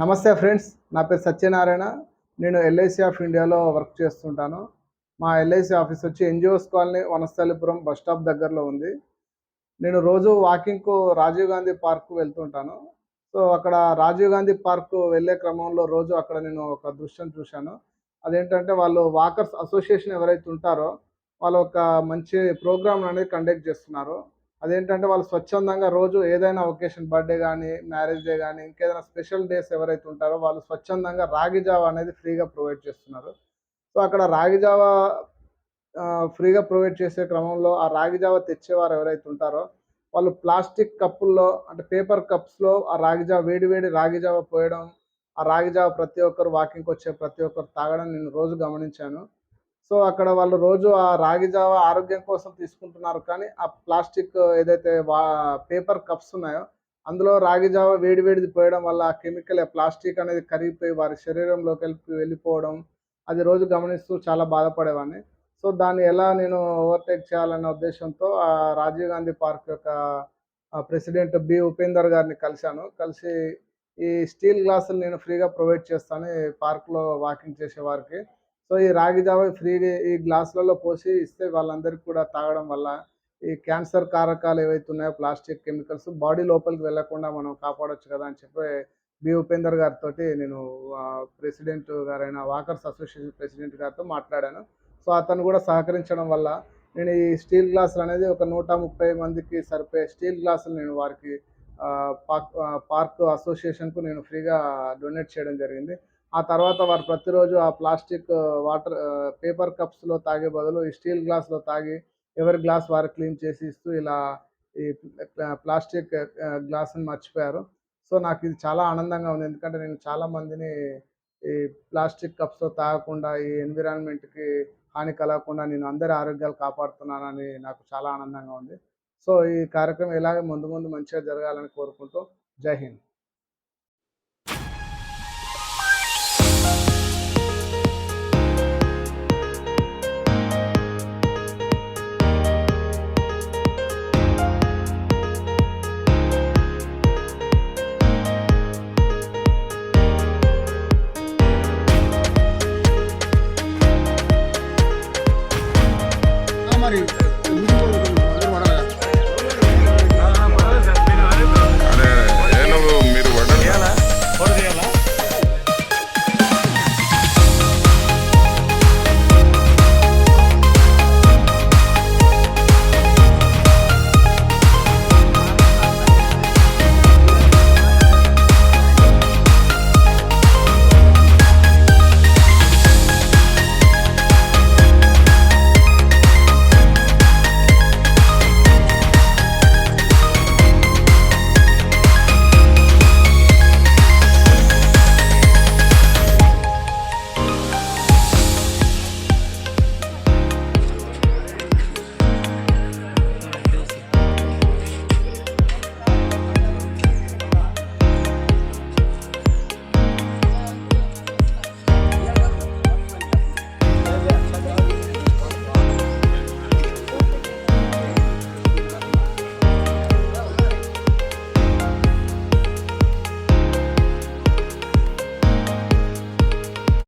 నమస్తే ఫ్రెండ్స్ నా పేరు సత్యనారాయణ. నేను ఎల్ఐసి ఆఫ్ ఇండియాలో వర్క్ చేస్తుంటాను. మా ఎల్ఐసి ఆఫీస్ వచ్చి NGOs colony Vanasthalipuram bus stop దగ్గరలో ఉంది. నేను రోజు వాకింగ్కు రాజీవ్ గాంధీ పార్క్ వెళ్తుంటాను. సో అక్కడ రాజీవ్ గాంధీ పార్క్ వెళ్ళే క్రమంలో రోజు అక్కడ నేను ఒక దృశ్యం చూశాను. అదేంటంటే వాళ్ళు వాకర్స్ అసోసియేషన్ ఎవరైతే ఉంటారో వాళ్ళు ఒక మంచి ప్రోగ్రామ్ అనేది కండక్ట్ చేస్తున్నారు. అదేంటంటే వాళ్ళు స్వచ్ఛందంగా రోజు ఏదైనా ఒకేషన్ బర్త్డే కానీ మ్యారేజ్ డే కానీ ఇంకేదైనా స్పెషల్ డేస్ ఎవరైతే ఉంటారో వాళ్ళు స్వచ్ఛందంగా రాగి జావా అనేది ఫ్రీగా ప్రొవైడ్ చేస్తున్నారు. సో అక్కడ రాగి జావా ఫ్రీగా ప్రొవైడ్ చేసే క్రమంలో ఆ రాగి జావా తెచ్చేవారు ఎవరైతే ఉంటారో వాళ్ళు ప్లాస్టిక్ కప్పుల్లో అంటే పేపర్ కప్స్లో ఆ రాగి జావ వేడి వేడి రాగి జావ పోయడం ఆ రాగి జావ ప్రతి ఒక్కరు వాకింగ్కి వచ్చే ప్రతి ఒక్కరు తాగడం నేను రోజు గమనించాను. సో అక్కడ వాళ్ళు రోజు ఆ రాగి జావ ఆరోగ్యం కోసం తీసుకుంటున్నారు. కానీ ఆ ప్లాస్టిక్ ఏదైతే వా పేపర్ కప్స్ ఉన్నాయో అందులో రాగి జావ వేడి వేడిది పోయడం వల్ల ఆ కెమికల్ ప్లాస్టిక్ అనేది కరిగిపోయి వారి శరీరంలోకి వెళ్ళి వెళ్ళిపోవడం అది రోజు గమనిస్తూ చాలా బాధపడేవాడిని. సో దాన్ని ఎలా నేను ఓవర్టేక్ చేయాలనే ఉద్దేశంతో ఆ రాజీవ్ గాంధీ పార్క్ యొక్క ప్రెసిడెంట్ బి ఉపేందర్ గారిని కలిశాను. కలిసి ఈ స్టీల్ గ్లాసులు నేను ఫ్రీగా ప్రొవైడ్ చేస్తాను ఈ పార్క్లో వాకింగ్ చేసే వారికి. సో ఈ రాగి జావ ఫ్రీగా ఈ గ్లాసులలో పోసి ఇస్తే వాళ్ళందరికీ కూడా తాగడం వల్ల ఈ క్యాన్సర్ కారకాలు ఏవైతే ఉన్నాయో ప్లాస్టిక్ కెమికల్స్ బాడీ లోపలికి వెళ్ళకుండా మనం కాపాడొచ్చు కదా అని చెప్పి బి ఉపేందర్ గారితో నేను ప్రెసిడెంట్ గారైన వాకర్స్ అసోసియేషన్ ప్రెసిడెంట్ గారితో మాట్లాడాను. సో అతను కూడా సహకరించడం వల్ల నేను ఈ స్టీల్ గ్లాసులు అనేది ఒక నూట ముప్పై మందికి సరిపోయే స్టీల్ గ్లాసులు నేను వారికి పార్క్ అసోసియేషన్కు నేను ఫ్రీగా డొనేట్ చేయడం జరిగింది. ఆ తర్వాత వారు ప్రతిరోజు ఆ ప్లాస్టిక్ వాటర్ పేపర్ కప్స్లో తాగే బదులు ఈ స్టీల్ గ్లాస్లో తాగి ఎవరి గ్లాస్ వారు క్లీన్ చేసి ఇస్తూ ఇలా ఈ ప్లాస్టిక్ గ్లాస్ని మర్చిపోయారు. సో నాకు ఇది చాలా ఆనందంగా ఉంది. ఎందుకంటే నేను చాలా మందిని ఈ ప్లాస్టిక్ కప్స్తో తాగకుండా ఈ ఎన్విరాన్మెంట్కి హాని కలగకుండా నేను అందరి ఆరోగ్యాలు కాపాడుతున్నానని నాకు చాలా ఆనందంగా ఉంది. सो ई कार्यक्रम इला मुंदु मुंदु मंचिगा जरगालनि कोरुकुंटू जय हिंद